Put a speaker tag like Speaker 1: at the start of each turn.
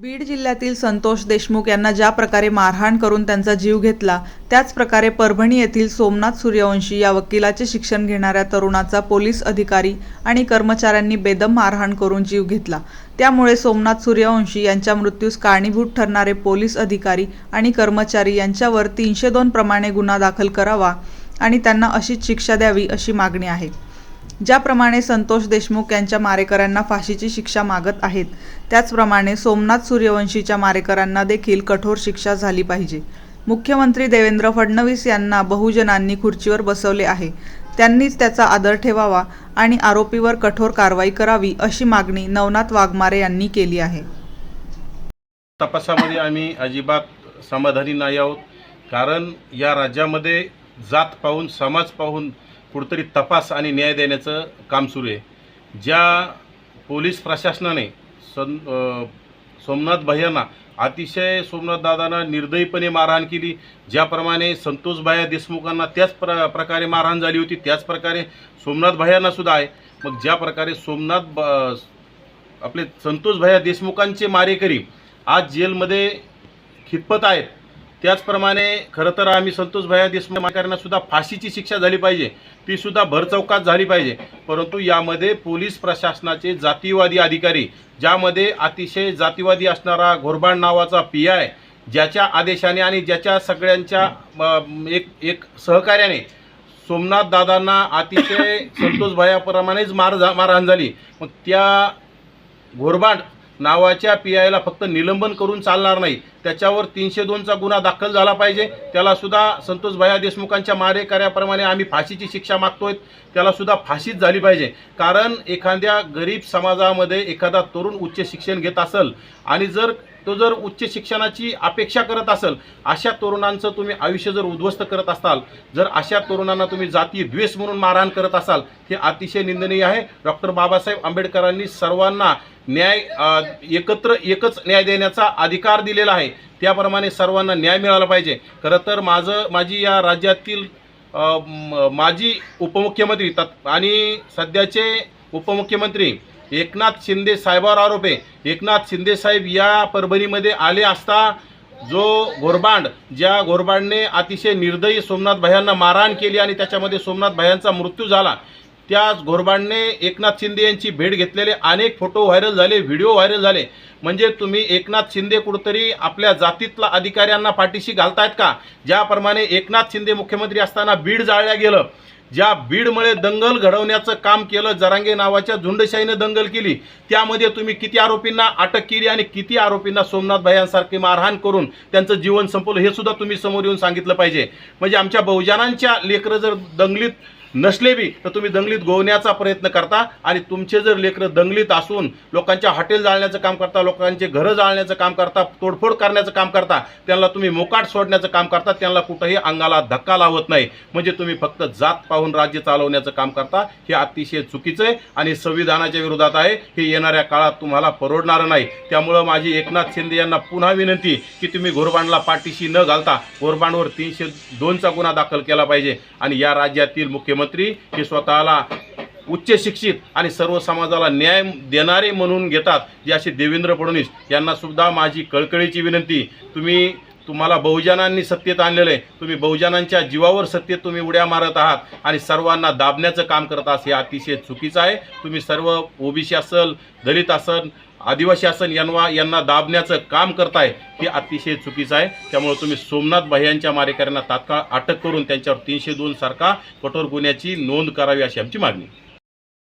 Speaker 1: बीड जिल्ह्यातील संतोष देशमुख यांना ज्या प्रकारे मारहाण करून त्यांचा जीव घेतला त्याच प्रकारे परभणी येथील सोमनाथ सूर्यवंशी या वकिलाचे शिक्षण घेणाऱ्या तरुणाचा पोलीस अधिकारी आणि कर्मचाऱ्यांनी बेदम मारहाण करून जीव घेतला. त्यामुळे सोमनाथ सूर्यवंशी यांच्या मृत्यूस कारणीभूत ठरणारे पोलीस अधिकारी आणि कर्मचारी यांच्यावर तीनशे दोन प्रमाणे गुन्हा दाखल करावा आणि त्यांना अशीच शिक्षा द्यावी अशी मागणी आहे. ज्याप्रमाणे संतोष देशमुख यांच्या मारेकऱ्यांना फाशीची शिक्षा मागत आहेत त्याचप्रमाणे सोमनाथ सूर्यवंशीच्या मारेकऱ्यांना देखील कठोर शिक्षा झाली पाहिजे. मुख्यमंत्री देवेंद्र फडणवीस यांना बहुजनांनी खुर्चीवर बसवले आहे. त्यांनीच त्याचा आदर ठेवावा आणि आरोपीवर कठोर कारवाई करावी अशी मागणी नवनाथ वाघमारे यांनी केली आहे.
Speaker 2: तपासामध्ये आम्ही अजिबात समाधानी नाही आहोत. कारण या राज्यामध्ये जात पाहून समाज पाहून कुठंतरी तपास आणि न्याय देण्याचं काम सुरू आहे. ज्या पोलीस प्रशासनाने सन सोमनाथ भैयांना अतिशय सोमनाथ दादांना निर्दयीपणे मारहाण केली ज्याप्रमाणे संतोष भाया देशमुखांना त्याच प्र प्रकारे मारहाण झाली होती त्याच प्रकारे सोमनाथ भैयांना सुद्धा आहे. मग ज्या प्रकारे सोमनाथ ब आपले संतोष भैया देशमुखांचे मारेकरी आज जेलमध्ये खितपत आहेत त्याचप्रमाणे खरं तर आम्ही संतोष भैया देशमुख सुद्धा फाशीची शिक्षा झाली पाहिजे. ती सुद्धा भरचौकात झाली पाहिजे. परंतु यामध्ये पोलीस प्रशासनाचे जातीवादी अधिकारी ज्यामध्ये अतिशय जातीवादी असणारा घोरबाड नावाचा पी आय ज्याच्या आदेशाने आणि ज्याच्या सगळ्यांच्या एक एक सहकार्याने सोमनाथ दादांना अतिशय संतोष भयाप्रमाणेच मार झा- मारहाण झाली. मग त्या घोरबाड नावाच्या पी आयला फक्त निलंबन करून चालणार नाही. त्याच्यावर तीनशे दोनचा गुन्हा दाखल झाला पाहिजे. त्यालासुद्धा संतोष भया देशमुखांच्या मारेकऱ्याप्रमाणे आम्ही फाशीची शिक्षा मागतोय. त्यालासुद्धा फाशीच झाली पाहिजे. कारण एखाद्या गरीब समाजामध्ये एखादा तरुण उच्च शिक्षण घेत असेल आणि जर तो जर उच्च शिक्षणाची अपेक्षा करत असेल अशा तरुणांचं तुम्ही आयुष्य जर उद्ध्वस्त करत असाल जर अशा तरुणांना तुम्ही जाती द्वेष म्हणून मारहाण करत असाल हे अतिशय निंदनीय आहे. डॉक्टर बाबासाहेब आंबेडकरांनी सर्वांना न्याय एकत्र एकच न्याय देण्याचा अधिकार दिलेला आहे. त्याप्रमाणे सर्वांना न्याय मिळाला पाहिजे. खरं तर माझं माझी या राज्यातील माजी उपमुख्यमंत्री तत् आणि सध्याचे उपमुख्यमंत्री एकनाथ शिंदे साहेबावर आरोप आहे. एकनाथ शिंदे साहेब या परभणीमध्ये आले असता जो घोरबांड ज्या घोरबांडने अतिशय निर्दयी सोमनाथ भयांना मारहाण केली आणि त्याच्यामध्ये सोमनाथ भयांचा मृत्यू झाला त्याच घोरबांडने एकनाथ शिंदे यांची भेट घेतलेले अनेक फोटो व्हायरल झाले व्हिडिओ व्हायरल झाले. म्हणजे तुम्ही एकनाथ शिंदे कुठंतरी आपल्या जातीतला अधिकाऱ्यांना पाठीशी घालतायत का? ज्याप्रमाणे एकनाथ शिंदे मुख्यमंत्री असताना बीड जाळल्या गेलं. ज्या बीडमुळे दंगल घडवण्याचं काम केलं जरांगे नावाच्या झुंडशाहीनं दंगल केली. त्यामध्ये तुम्ही किती आरोपींना अटक केली आणि किती आरोपींना सोमनाथ भायांसारखी मारहाण करून त्यांचं जीवन संपवलं हे सुद्धा तुम्ही समोर येऊन सांगितलं पाहिजे. म्हणजे आमच्या बहुजनांच्या लेकरं जर दंगलीत नसले बी तर तुम्ही दंगलीत गोवण्याचा प्रयत्न करता आणि तुमचे जर लेकरं दंगलीत असून लोकांच्या हॉटेल जाळण्याचं काम करता लोकांचे घरं जाळण्याचं काम करता तोडफोड करण्याचं काम करता त्यांना तुम्ही मोकाट सोडण्याचं काम करता त्यांना कुठंही अंगाला धक्का लावत नाही. म्हणजे तुम्ही फक्त जात पाहून राज्य चालवण्याचं काम करता हे अतिशय चुकीचं आहे आणि संविधानाच्या विरोधात आहे. हे येणाऱ्या काळात तुम्हाला परवडणारं नाही. त्यामुळं माझी एकनाथ शिंदे यांना पुन्हा विनंती की तुम्ही घोरबांडला पाठीशी न घालता घोरबांडवर तीनशे दोनचा गुन्हा दाखल केला पाहिजे आणि या राज्यातील मुख्यमंत्री हे स्वतःला उच्च शिक्षित आणि सर्व समाजाला न्याय देणारे म्हणून घेतात जे असे देवेंद्र फडणवीस यांना सुद्धा माझी कळकळीची विनंती. तुम्ही तुम्हाला बहुजनांनी सत्तेत आणलेलं आहे. तुम्ही बहुजनांच्या जीवावर सत्तेत तुम्ही उड्या मारत आहात आणि सर्वांना दाबण्याचं काम करत आहात हे अतिशय चुकीचं आहे. तुम्ही सर्व ओबीसी असल दलित असल आदिवासी असन यांना यांना दाबण्याचं काम करताय हे अतिशय चुकीचं आहे. त्यामुळे तुम्ही सोमनाथ भाई मारेकऱ्यांना तात्काळ अटक करून त्यांच्यावर तीनशे दोन सारखा कठोर गुन्ह्याची नोंद करावी अशी आमची मागणी